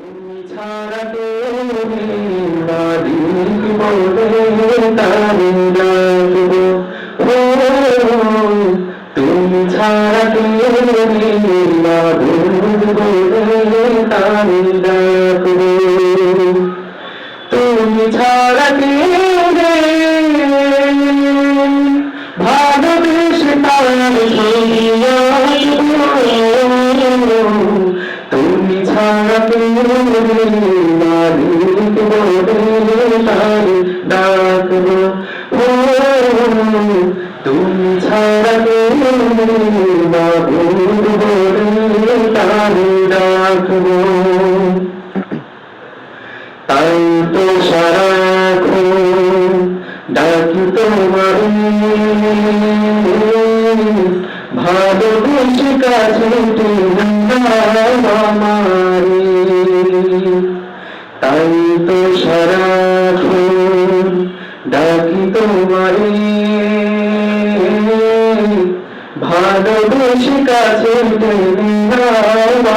তুমি ছাড়া তুমি ছাড়া বলে তারি তুমি ছাড়া তাই তো সারাক্ষণ ডাকি তোমার ভালোবেসে কাছে তাই তো সারাক্ষণ ডাকি তোমারে ভালোবেসে কাছে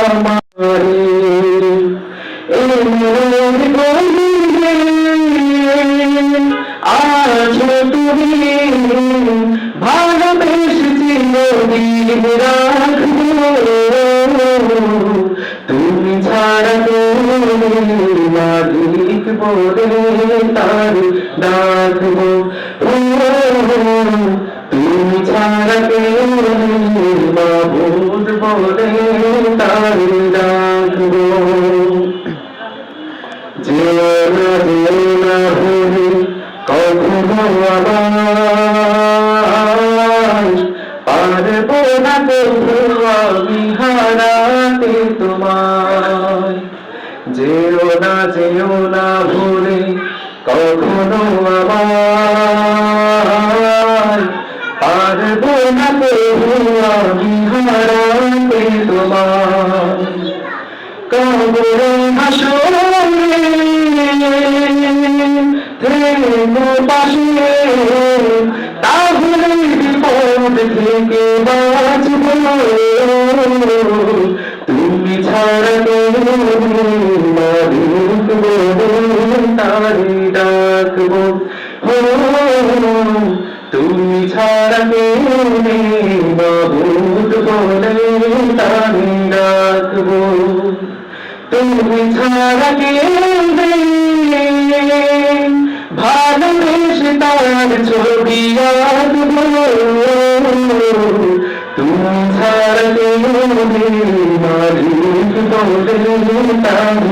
আমারি এই মনের চিরদিন রাখব তুমি ছাড়া তুমি মালিক বলে তার ডাকবো তুমি ছাড়া তুমি মাবুদ বলে তার ডাকবো যেও না যেও না ভুলি কখনো আবার না তবু আমি হারাতে তোমায়। যেও না যেও না ভুলি কখনো আবার পারব না তবু আমি হারাতে তোমায় কবরে হাসরে থেমো পাশে তাহলে থেকে বাঁচব। তুমি ছাড়া তুমি ছাড়া মাবুদ বলে তারি ছবি তুমি ছাড়া কে মালিক বলে তার